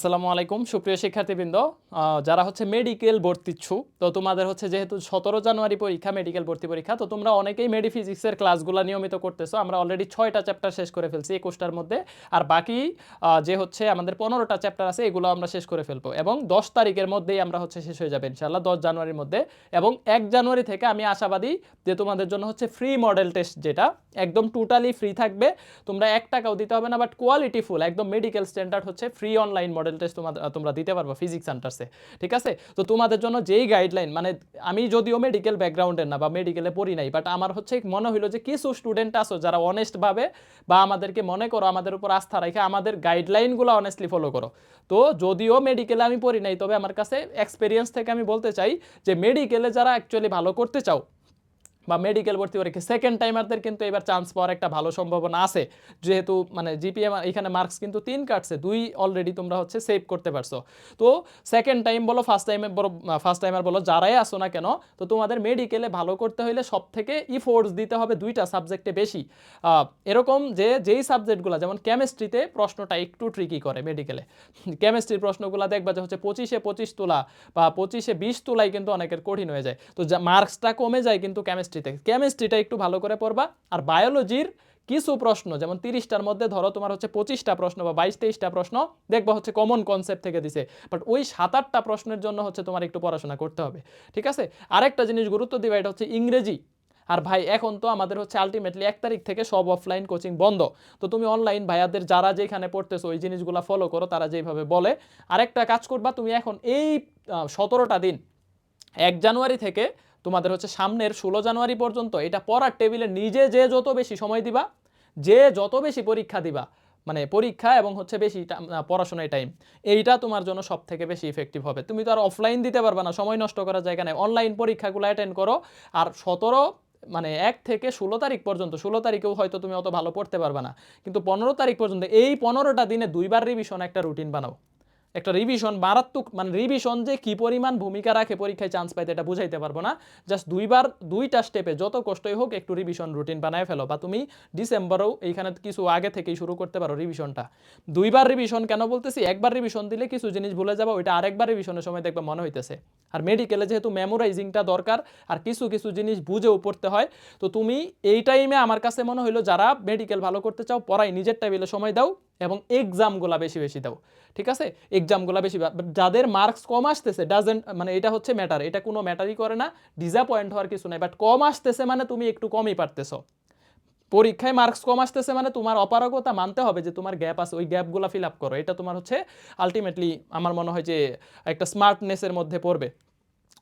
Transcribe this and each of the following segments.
আসসালামু আলাইকুম, সুপ্রিয় শিক্ষার্থীবৃন্দ। যারা হচ্ছে মেডিকেল ভর্তি ইচ্ছু তো তোমাদের হচ্ছে যেহেতু সতেরো জানুয়ারি পরীক্ষা মেডিকেল ভর্তি পরীক্ষা, তো তোমরা অনেকেই মেডিফিজিক্সের ক্লাসগুলো নিয়মিত করতেছো। আমরা অলরেডি ছয়টা চ্যাপ্টার শেষ করে ফেলছি একুশটার মধ্যে। আর বাকি যে হচ্ছে আমাদের পনেরোটা চ্যাপ্টার আছে, এগুলো আমরা শেষ করে ফেলব। এবং দশ তারিখের মধ্যেই আমরা হচ্ছে শেষ হয়ে যাবে ইনশাল্লাহ দশ জানুয়ারির মধ্যে। এবং এক জানুয়ারি থেকে আমি আশাবাদী যে তোমাদের জন্য হচ্ছে ফ্রি মডেল টেস্ট যেটা, একদম টোটালি ফ্রি থাকবে। তোমরা এক টাকাও দিতে হবে না বাট কোয়ালিটি ফুল একদম মেডিকেল স্ট্যান্ডার্ড হচ্ছে ফ্রি অনলাইন মডেল টেস্ট তোমাদের তোমরা দিতে পারবে ফিজিক্স সেন্টার্সে ঠিক আছে? তো তোমাদের জন্য যেই গাইডলাইন মানে আমি যদিও মেডিকেল ব্যাকগ্রাউন্ডের না বা মেডিকেলে পড়ি নাই বাট আমার হচ্ছে মনে হইল যে কিছু স্টুডেন্ট আসো যারা অনেস্টভাবে বা আমাদেরকে মনে করো আমাদের উপর আস্থা রেখে আমাদের গাইডলাইনগুলো অনেস্টলি ফলো করো। তো যদিও মেডিকেলে আমি পড়ি নাই, তবে আমার কাছে এক্সপিরিয়েন্স থেকে আমি বলতে চাই যে মেডিকেলে যারা অ্যাকচুয়ালি ভালো করতে চাও বা মেডিকেল ভর্তি পরীক্ষা। সেকেন্ড টাইমারদের কিন্তু এবার চান্স পাওয়ার একটা ভালো সম্ভাবনা আছে। যেহেতু মানে জিপিএম এখানে মার্কস কিন্তু তিন কাটছে, দুই অলরেডি তোমরা হচ্ছে সেভ করতে পারছ। তো সেকেন্ড টাইম বলো ফার্স্ট টাইমে বলো ফার্স্ট টাইমার বলো, যারাই আসো না কেন, তো তোমাদের মেডিকেলে ভালো করতে হলে সব থেকে ইফোর্টস দিতে হবে দুইটা সাবজেক্টে বেশি। এরকম যে, যেই সাবজেক্টগুলো যেমন কেমিস্ট্রিতে প্রশ্নটা একটু ট্রিকি করে মেডিকেলে কেমিস্ট্রির প্রশ্নগুলো দেখবা যে হচ্ছে পঁচিশে পঁচিশ তোলা বা পঁচিশে বিশ তোলাই কিন্তু অনেকের কঠিন হয়ে যায়। তো মার্কসটা কমে যায় কিন্তু কেমিস্ট্রিতে কেমিস্ট্রিটা একটু ভালো করে পড়বা। আর বায়োলজির কিছু প্রশ্ন, যেমন তিরিশটার মধ্যে ধরো তোমার হচ্ছে পঁচিশটা প্রশ্ন বা বাইশ তেইশটা প্রশ্ন, দেখবা হচ্ছে কমন কনসেপ্ট থেকে দিছে। বাট ওই সাত আটটা প্রশ্নের জন্য হচ্ছে তোমার একটু পড়াশোনা করতে হবে, ঠিক আছে? আরেকটা জিনিস গুরুত্ব দিবা, এটা হচ্ছে ইংরেজি। আর ভাই, এখন তো আমাদের হচ্ছে আলটিমেটলি এক তারিখ থেকে সব অফলাইন কোচিং বন্ধ। তো তুমি অনলাইন ভাইয়াদের যারা যেখানে পড়তেছো, ওই জিনিসগুলো ফলো করো, তারা যেভাবে বলে। আরেকটা কাজ করবা, তুমি এখন এই সতেরোটা দিন, এক জানুয়ারি থেকে তোমাদের হচ্ছে সামনের ষোলো জানুয়ারি পর্যন্ত এটা পড়ার টেবিলে নিজে যে যত বেশি সময় দিবা, যে যত বেশি পরীক্ষা দিবা মানে পরীক্ষা এবং হচ্ছে বেশি পড়াশোনায় টাইম এইটা তোমার জন্য সব থেকে বেশি ইফেক্টিভ হবে। তুমি তো আর অফলাইন দিতে পারবে না, সময় নষ্ট করার জায়গা নেই। অনলাইন পরীক্ষাগুলো অ্যাটেন্ড করো আর সতেরো মানে এক থেকে ষোলো তারিখ পর্যন্ত, ষোলো তারিখেও হয়তো তুমি অত ভালো পড়তে পারবে না, কিন্তু পনেরো তারিখ পর্যন্ত এই পনেরোটা দিনে দুইবার রিভিশন একটা রুটিন বানাও। একটা রিভিশন মারাত্মক মানে রিভিশন যে কি পরিমাণ ভূমিকা রাখে পরীক্ষায় চান্স পাইতে, এটা বুঝাইতে পারব না। জাস্ট দুইবার, দুইটা স্টেপে যত কষ্টই হোক একটু রিভিশন রুটিন বানায় ফেলো বা তুমি ডিসেম্বরেও এইখানে কিছু আগে থেকেই শুরু করতে পারো রিভিশনটা দুইবার রিভিশন কেন বলতেছি? একবার রিভিশন দিলে কিছু জিনিস ভুলে যাব, ওইটা আরেকবার রিভিশনের সময় দেখবে মনে হইতেছে। আর মেডিকেলে যেহেতু মেমোরাইজিংটা দরকার, আর কিছু কিছু জিনিস বুঝেও পড়তে হয়, তো তুমি এই টাইমে আমার কাছে মনে হইল যারা মেডিকেল ভালো করতে চাও পড়াই নিজের টেবিলে সময় দাও এবং এক্সামগুলা বেশি বেশি দাও, ঠিক আছে? এক্সামগুলা বেশি যাদের মার্কস কম আসতেছে ডাজেন্ট মানে এটা হচ্ছে ম্যাটার এটা কোনো ম্যাটারই করে না ডিসঅ্যাপয়েন্ট হওয়ার কিছু নাই বাট কম আসতেছে মানে তুমি একটু কমই পারতেছো। পরীক্ষায় মার্কস কম আসতেছে মানে তোমার অপারগতা মানতে হবে যে তোমার গ্যাপ আছে, ওই গ্যাপগুলো ফিল আপ করো, এটা তোমার হচ্ছে আলটিমেটলি আমার মনে হয় যে একটা স্মার্টনেসের মধ্যে পড়বে।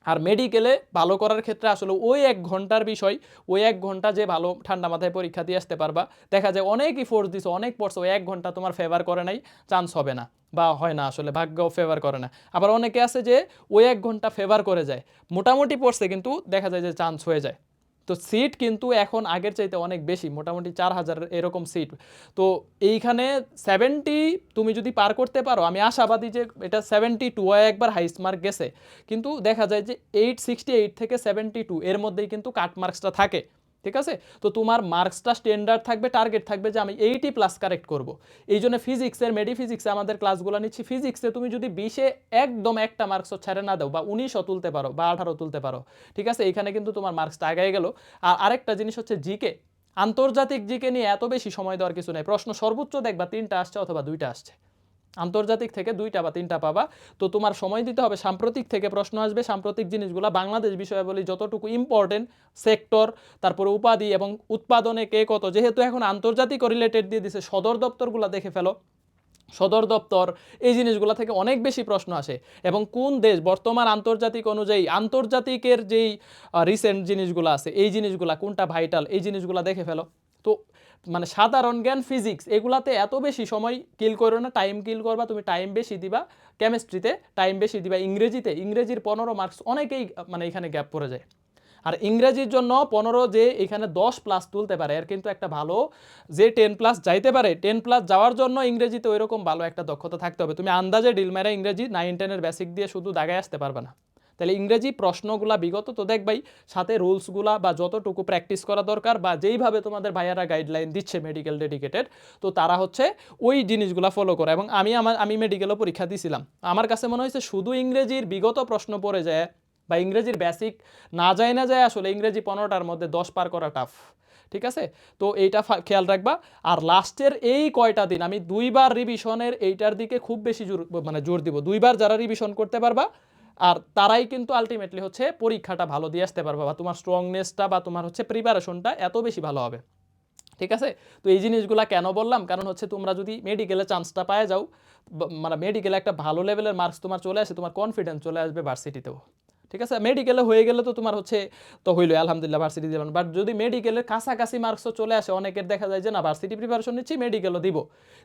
আর মেডিকেলে ভালো করার ক্ষেত্রে আসলে ওই এক ঘণ্টার বিষয়, ওই এক ঘণ্টা যে ভালো ঠান্ডা মাথায় পরীক্ষা দিয়ে আসতে পারবা। দেখা যায় অনেকই ফোর্স দিছো, অনেক পড়ছো ওই এক ঘণ্টা তোমার ফেভার করে নাই চান্স হবে না বা হয় না আসলে ভাগ্য ফেভার করে না। আবার অনেকে আছে যে ওই এক ঘণ্টা ফেভার করে যায়, মোটামুটি পড়ছে কিন্তু দেখা যায় যে চান্স হয়ে যায়। তো সিট কিন্তু এখন আগের চাইতে অনেক বেশি, মোটামুটি চার হাজার এরকম সিট তো এইখানে সেভেন্টি তুমি যদি পার করতে পারো, আমি আশাবাদী যে এটা সেভেন্টি টু একবার হাইস্ট মার্ক গেছে। কিন্তু দেখা যায় যে এইট সিক্সটি এইট থেকে সেভেন্টি টু এর মধ্যেই কিন্তু কাট মার্কসটা থাকে। ঠিক আছে? তো তোমার মার্কসটা স্ট্যান্ডার্ড থাকবে টার্গেট থাকবে যে আমি এইটি প্লাস কারেক্ট করব। এই জন্য ফিজিক্সের মেডি ফিজিক্সে আমাদের ক্লাসগুলো নিচ্ছি। ফিজিক্সে তুমি যদি বিশে একদম একটা মার্কসও ছেড়ে না দাও বা উনিশও তুলতে পারো বা আঠারো তুলতে পারো, ঠিক আছে? এখানে কিন্তু তোমার মার্কসটা আগায় গেল। আর আরেকটা জিনিস হচ্ছে জিকে। আন্তর্জাতিক জিকে নিয়ে এত বেশি সময় দেওয়ার কিছু নেই। প্রশ্ন সর্বোচ্চ দেখবা তিনটা আসছে অথবা দুইটা আসছে। আন্তর্জাতিক থেকে দুইটা বা তিনটা পাবা। তো তোমার সময় দিতে হবে, সাম্প্রতিক থেকে প্রশ্ন আসবে, সাম্প্রতিক জিনিসগুলো বাংলাদেশ বিষয়াবলী যতটুকু ইম্পর্টেন্ট সেক্টর তারপরে উপাধি এবং উৎপাদনে কে কত। যেহেতু এখন আন্তর্জাতিক রিলেটেড দিয়ে দিছে, সদর দপ্তরগুলো দেখে ফেলো। সদর দপ্তর, এই জিনিসগুলো থেকে অনেক বেশি প্রশ্ন আসে। এবং কোন দেশ, বর্তমান আন্তর্জাতিক অনুযায়ী আন্তর্জাতিকের যেই রিসেন্ট জিনিসগুলো আছে, এই জিনিসগুলা কোনটা ভাইটাল এই জিনিসগুলো দেখে ফেলো। তো মানে সাধারণ জ্ঞান ফিজিক্স এগুলাতে এত বেশি সময় কিল করো না টাইম কিল করবা, তুমি টাইম বেশি দিবা কেমিস্ট্রিতে টাইম বেশি দিবা, ইংরেজিতে, ইংরেজির পনেরো মার্কস অনেকেই মানে এখানে গ্যাপ পড়ে যায়। আর ইংরেজির জন্য পনেরো যে এখানে দশ প্লাস তুলতে পারে, এর কিন্তু একটা ভালো যে টেন প্লাস যাইতে পারে টেন প্লাস যাওয়ার জন্য ইংরেজিতে ওইরকম ভালো একটা দক্ষতা থাকতে হবে। তুমি আন্দাজে ডিল মেরা ইংরেজি নাইন টেনের বেসিক দিয়ে শুধু দাগায় আসতে পারবে না। তাহলে ইংরেজি প্রশ্নগুলা বিগত, তো দেখবাই সাথে রুলসগুলা বা যতটুকু প্র্যাকটিস করা দরকার বা যেইভাবে তোমাদের ভাইয়ারা গাইডলাইন দিচ্ছে মেডিকেল ডেডিকেটেড তো তারা হচ্ছে ওই জিনিসগুলা ফলো করে। এবং আমি আমার, আমি মেডিকেলও পরীক্ষা দিয়েছিলাম আমার কাছে মনে হয়েছে শুধু ইংরেজির বিগত প্রশ্ন পড়ে যায় বা ইংরেজির বেসিক না যায় না যায়, আসলে ইংরেজি পনেরোটার মধ্যে দশ পার করা টাফ ঠিক আছে? তো এইটা খেয়াল রাখবা। আর লাস্টের এই কয়টা দিন আমি দুইবার রিভিশনের এইটার দিকে খুব বেশি জোর মানে জোর দিব। দুইবার যারা রিভিশন করতে পারবা আর তারাই কিন্তু আলটিমেটলি হচ্ছে পরীক্ষাটা ভালো দিয়ে আসতে পারবে বা তোমার স্ট্রংনেসটা বা তোমার হচ্ছে প্রিপারেশনটা এত বেশি ভালো হবে। ঠিক আছে? তো এই জিনিসগুলো কেন বললাম? কারণ হচ্ছে তোমরা যদি মেডিকেলে চান্সটা পায় যাও মানে মেডিকেলে একটা ভালো লেভেলের মার্কস তোমার চলে আসে, তোমার কনফিডেন্স চলে আসবে ভার্সিটিতেও ঠিক আছে? মেডিকেলে হয়ে গেলে তো তোমার হচ্ছে, তো হইল, আলহামদুলিল্লাহ ভার্সিটি দিলাম বাট যদি মেডিকেলের কাছাকাছি মার্কসও চলে আসে, অনেকের দেখা যায় যে না ভার্সিটি প্রিপারেশন নিচ্ছি মেডিকেলও দিব।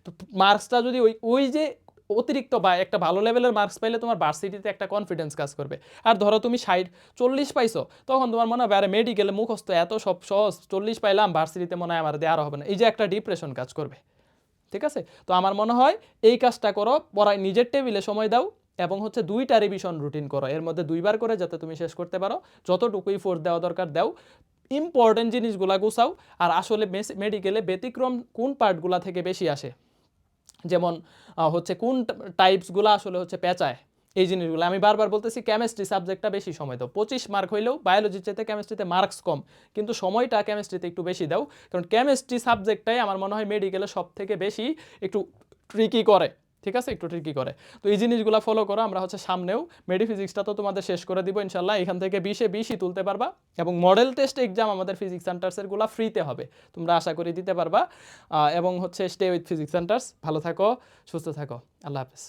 তো মার্কসটা যদি ওই ওই যে অতিরিক্ত বা একটা ভালো লেভেলের মার্কস পাইলে তোমার ভার্সিটিতে একটা কনফিডেন্স কাজ করবে। আর ধরো তুমি ষাট, চল্লিশ পাইছো, তখন তোমার মনে হবে, আরে মেডিকেলে মুখস্থ এত সব সহজ, চল্লিশ পাইলাম ভার্সিটিতে মনে হয় আমার দেওয়ার হবে না। এই যে একটা ডিপ্রেশন কাজ করবে। ঠিক আছে? তো আমার মনে হয়, এই কাজটা করো, পড়ায় নিজের টেবিলে সময় দাও এবং হচ্ছে দুইটা রিভিশন রুটিন করো। এর মধ্যে দুইবার করে যাতে তুমি শেষ করতে পারো। যতটুকুই ফোর্স দেওয়া দরকার, দাও। ইম্পর্টেন্ট জিনিসগুলা গুছাও। আর আসলে মেডিকেলে ব্যতিক্রম কোন পার্টগুলা থেকে বেশি আসে? যেমন হচ্ছে কোন টাইপসগুলো আসলে হচ্ছে পেঁচায় এই জিনিসগুলো। আমি বারবার বলতেছি কেমিস্ট্রি সাবজেক্টটা বেশি সময় দাও। পঁচিশ মার্ক হইলেও বায়োলজির চাইতে কেমিস্ট্রিতে মার্কস কম। কিন্তু সময়টা কেমিস্ট্রিতে একটু বেশি দাও। কারণ কেমিস্ট্রি সাবজেক্টটাই আমার মনে হয় মেডিকেলে সব থেকে বেশি একটু ট্রিকি করে। ঠিক আছে? একটু ট্রিকি করে। তো এই জিনিসগুলো ফলো করো, আমরা হচ্ছে সামনেও মেডিফিজিক্সটা তো তোমাদের শেষ করে দিব ইনশাল্লাহ এখান থেকে বিশে বিশই তুলতে পারবা এবং মডেল টেস্ট এক্সাম আমাদের ফিজিক্স সেন্টার্সেরগুলো ফ্রিতে হবে। তোমরা আশা করি দিতে পারবা। এবং হচ্ছে স্টে উইথ ফিজিক্স সেন্টার্স ভালো থাকো, সুস্থ থাকো। আল্লাহ হাফেজ।